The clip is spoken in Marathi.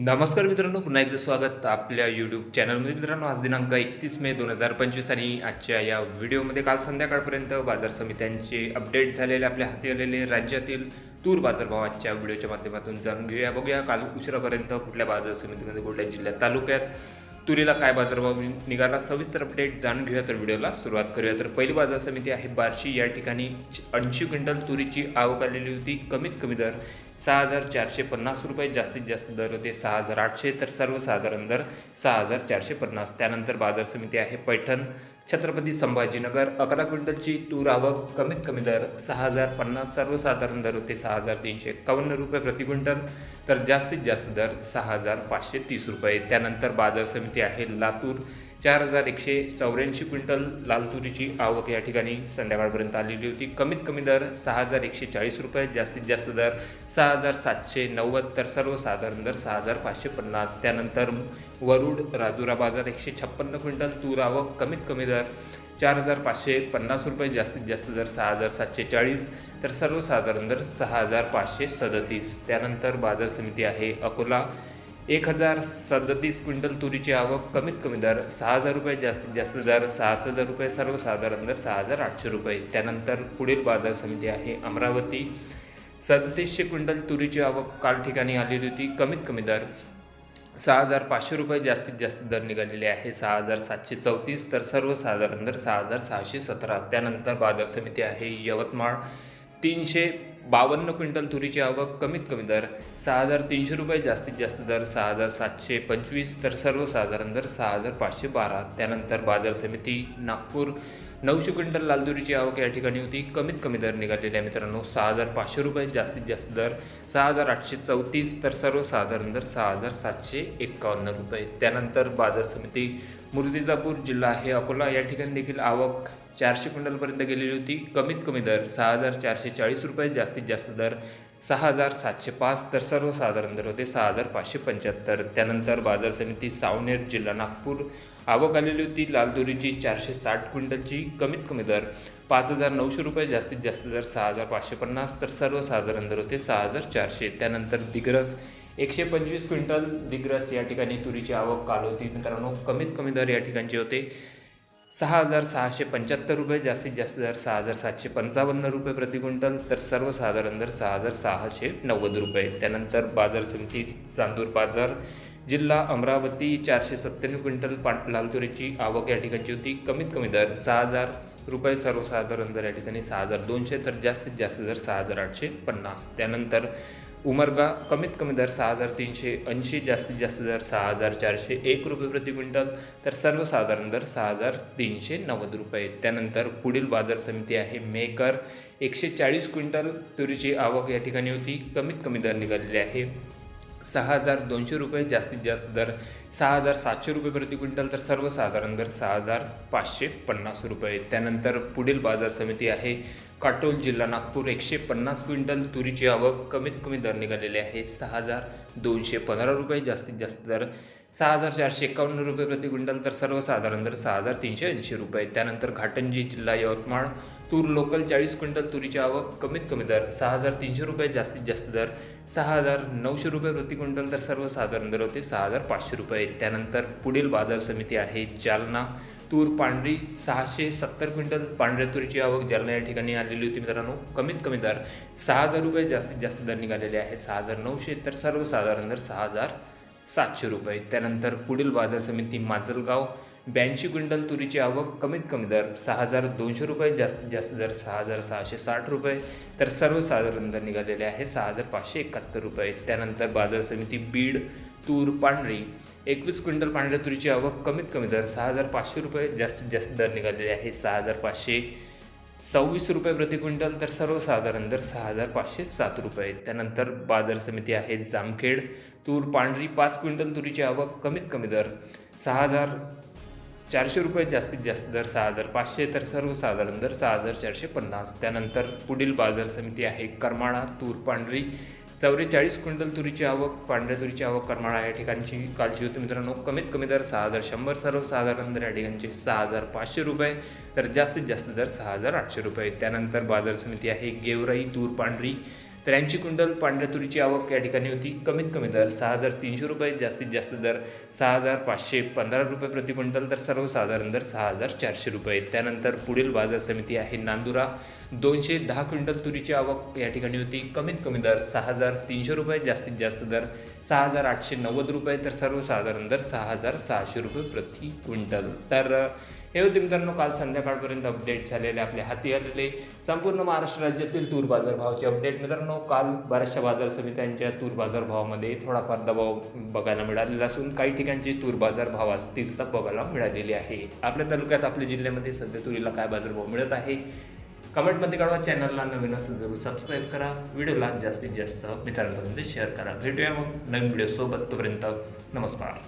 नमस्कार मित्रांनो पुन्हा एकदा स्वागत आपल्या यूट्यूब चॅनलमध्ये मित्रांनो आज दिनांक एकतीस मे दोन हजार पंचवीस आणि आजच्या या व्हिडिओमध्ये काल संध्याकाळपर्यंत बाजार समित्यांचे अपडेट झालेले आपल्या हाती आलेले राज्यातील तूर बाजारभाव आजच्या व्हिडिओच्या माध्यमातून जाणून घेऊया. बघूया काल उशिरापर्यंत कुठल्या बाजार समितीमध्ये कुठल्या जिल्ह्यात तालुक्यात तुरीला काय बाजारभाव निघाला सविस्तर अपडेट जाणून घेऊया. तर व्हिडिओला सुरुवात करूया. तर पहिली बाजार समिती आहे बार्शी. या ठिकाणी ऐंशी क्विंटल तुरीची आवक आलेली होती. कमीत कमी दर सहा हजार चारशे पन्नास रुपये जास्तीत जास्त दर होते सहा हजार आठशे तर सर्वसाधारण दर सहा हजार चारशे पन्नास. त्यानंतर बाजार समिती आहे पैठण. छत्रपती संभाजीनगर अकरा क्विंटलची तूर आवक कमीत कमी दर सहा हजार पन्नास सर्वसाधारण दर होते सहा हजार तीनशे एकावन्न रुपये प्रति क्विंटल तर जास्तीत जास्त दर सहा हजार पाचशे तीस रुपये. त्यानंतर बाजार समिती आहे लातूर. चार हजार एकशे चौऱ्याऐंशी क्विंटल लाल तुरीची आवक या ठिकाणी संध्याकाळपर्यंत आलेली होती. कमीत कमी दर सहा हजार एकशे चाळीस रुपये जास्तीत जास्त दर सहा हजार सातशे नव्वद तर सर्वसाधारण दर सहा हजार पाचशे पन्नास. त्यानंतर वरुड राजुरा बाजार एकशे छप्पन्न क्विंटल तूर आवक कमीत कमी दर चार हजार पाचशे पन्नास रुपये जास्तीत जास्त दर सहा हजार सातशे चाळीस. तर सर्वसाधारण दर सहा हजार पाचशे सदतीस. त्यानंतर बाजार समिती आहे अकोला. एक हजार सदतीस क्विंटल तुरीची आवक कमीत कमी दर सहा हजार रुपये जास्तीत जास्त दर सात हजार रुपये सर्वसाधारण दर सहा हजार आठशे रुपये. त्यानंतर पुढील बाजार समिती आहे अमरावती. सदतीसशे क्विंटल तुरीची आवक काल ठिकाणी आलेली होती. कमीत कमी दर सहा हजार पाचशे रुपये जास्तीत जास्त दर निघालेले आहे. सहा हजार सातशे चौतीस तर सर्वसाधारण दर सहा हजार सहाशे सतरा. त्यानंतर बाजार समिती आहे यवतमाळ. तीनशे बावन्न क्विंटल तुरीची आवक कमीत कमी दर सहा हजार तीनशे रुपये जास्तीत जास्त दर सहा हजार सातशे पंचवीस तर सर्वसाधारण दर सहा हजार पाचशे बारा. त्यानंतर बाजार समिती नागपूर नऊशे क्विंटल लाल तुरीची आवक या ठिकाणी होती. कमीत कमी दर निघालेल्या मित्रांनो सहा हजार पाचशे रुपये जास्तीत जास्त दर सहा हजार आठशे चौतीस तर सर्वसाधारण दर सहा हजार सातशे एक्कावन्न रुपये. त्यानंतर बाजार समिती मुर्तिजापूर जिल्हा आहे अकोला या ठिकाणी देखील आवक चारशे क्विंटलपर्यंत गेलेली होती. कमीत कमी दर सहा हजार चारशे चाळीस रुपये जास्तीत जास्त दर सहा हजार सातशे पाच तर सर्वसाधारण दर होते सहा हजार पाचशे पंच्याहत्तर. त्यानंतर बाजार समिती सावनेर जिल्हा नागपूर आवक आलेली होती. लालदुरीची चारशे साठ क्विंटलची कमीत कमी दर पाच हजार नऊशे रुपये जास्तीत जास्त दर सहा हजार पाचशे पन्नास तर सर्वसाधारण दर होते सहा हजार चारशे. त्यानंतर दिग्रस एकशे पंचवीस क्विंटल. दिग्रस या ठिकाणी तुरीची आवक काल होती. मित्रांनो कमीत कमी दर या ठिकाणचे होते. सहा हजार सहाशे पंच्याहत्तर रुपये जास्तीत जास्त दर सहा हजार सातशे पंचावन्न रुपये प्रति क्विंटल तर सर्वसाधारण दर सहा हजार सहाशे नव्वद रुपये. त्यानंतर बाजार समिती चांदूर बाजार जिल्हा अमरावती चारशे सत्त्याण्णव क्विंटल पां लाल तुरीची आवक या ठिकाणची होती. कमीत कमी दर सहा हजार रुपये सर्वसाधारण दर या ठिकाणी सहा हजार दोनशे तर जास्तीत जास्त दर सहा हजार आठशे पन्नास. त्यानंतर उमरगा कमीत कमी दर सहा हजार तीनशे ऐंशी जास्तीत जास्त दर सहा हजार चारशे एक रुपये प्रति क्विंटल तर सर्वसाधारण दर सहा हजार तीनशे नव्वद रुपये. त्यानंतर पुढील बाजार समिती आहे मेकर. एकशे चाळीस क्विंटल तुरीची आवक या ठिकाणी होती. कमीत कमी दर निघालेली आहे. सहा हजार दोनशे रुपये जास्तीत जास्त दर सहा हजार सातशे रुपये प्रति क्विंटल तर सर्वसाधारण दर सहा हजार पाचशे पन्नास रुपये. त्यानंतर पुढील बाजार समिती आहे काटोल जिल्हा नागपूर एकशे पन्नास क्विंटल तुरीची आवक कमीत कमी दर निघालेले आहे सहा हजार दोनशे पंधरा रुपये जास्तीत जास्त दर सहा हजार चारशे एकावन्न रुपये प्रति क्विंटल तर सर्वसाधारण दर सहा हजार तीनशे ऐंशी रुपये. त्यानंतर घाटंजी जिल्हा यवतमाळ तूर लोकल चाळीस क्विंटल तुरीची आवक कमीत कमी दर सहा हजार तीनशे रुपये जास्तीत जास्त दर सहा हजार नऊशे रुपये प्रति क्विंटल तर सर्वसाधारण दर होते सहा हजार पाचशे रुपये. त्यानंतर पुढील बाजार समिती आहे जालना. तूर पांढरी सहाशे सत्तर क्विंटल पांढऱ्या तुरीची आवक जालना या ठिकाणी आलेली होती मित्रांनो. कमीत कमी दर सहा हजार रुपये जास्तीत जास्त दर निघालेले आहेत सहा हजार नऊशे तर सर्वसाधारण दर सहा हजार सातशे रुपये. त्यानंतर पुढील बाजार समिती माजलगाव. ब्याऐंशी क्विंटल तुरीची आवक कमीत कमी दर सहा हजार दोनशे रुपये जास्तीत जास्त दर सहा हजार सहाशे साठ रुपये. तर सर्वसाधारण दर निघालेले आहे सहा हजार पाचशे एकाहत्तर रुपये. त्यानंतर बाजार समिती बीड तूर पांढरी एकवीस क्विंटल पांढऱ्या तुरीची आवक कमीत कमी दर सहा हजार पाचशे रुपये जास्तीत जास्त दर निघालेले आहे सहा हजार पाचशे सव्वीस रुपये प्रति क्विंटल. तर सर्वसाधारण दर सहा हजार पाचशे सात रुपये. त्यानंतर बाजार समिती आहे जामखेड तूर पांढरी पाच क्विंटल तुरीची आवक कमीत कमी दर सहा हजार चारशे रुपये जास्तीत जास्त दर सहा हजार पाचशे तर सर्वसाधारण दर सहा हजार चारशे पन्नास. त्यानंतर पुढील बाजार समिती आहे करमाळा तूर पांढरी. चौवेचाळीस क्विंटल तुरीची आवक पांढऱ्या तुरीची आवक करमाळा या ठिकाणची कालची होती मित्रांनो. कमीत कमी दर सहा हजार शंभर सर्वसाधारण दर या ठिकाणचे सहा हजार पाचशे रुपये तर जास्तीत जास्त दर सहा हजार आठशे रुपये. त्यानंतर बाजार समिती आहे गेवराई तूर पांढरी. त्र्याऐंशी क्विंटल पांढऱ्या तुरीची आवक या ठिकाणी होती. कमीत कमी दर सहा हजार तीनशे रुपये जास्तीत जास्त दर सहा हजार पाचशे पंधरा रुपये प्रति क्विंटल तर सर्वसाधारण दर सहा हजार चारशे रुपये. त्यानंतर पुढील बाजार समिती आहे नांदुरा. दोनशे दहा क्विंटल तुरीची आवक या ठिकाणी होती. कमीत कमी दर सहा हजार तीनशे रुपये जास्तीत जास्त दर सहा हजार आठशे नव्वद रुपये तर सर्वसाधारण दर सहा हजार सहाशे रुपये प्रति क्विंटल तर हे होते मित्रांनो काल संध्याकाळपर्यंत अपडेट झालेले आपल्या हाती आलेले संपूर्ण महाराष्ट्र राज्यातील तूर बाजारभावाचे अपडेट मित्रांनो काल बऱ्याचशा बाजार समित्यांच्या तूर बाजारभावामध्ये थोडाफार दबाव बघायला मिळालेला असून काही ठिकाणची तूर बाजारभाव अस्थिरता बघायला मिळालेली आहे. आपल्या तालुक्यात आपल्या जिल्ह्यामध्ये सध्या तुरीला काय बाजारभाव मिळत आहे? कमेंटमध्ये कळवा. चॅनलला नवीन असेल जरूर सबस्क्राईब करा. व्हिडिओला जास्तीत जास्त मित्रांपर्यंत शेअर करा. भेटूया मग नवीन व्हिडिओसोबत तोपर्यंत नमस्कार.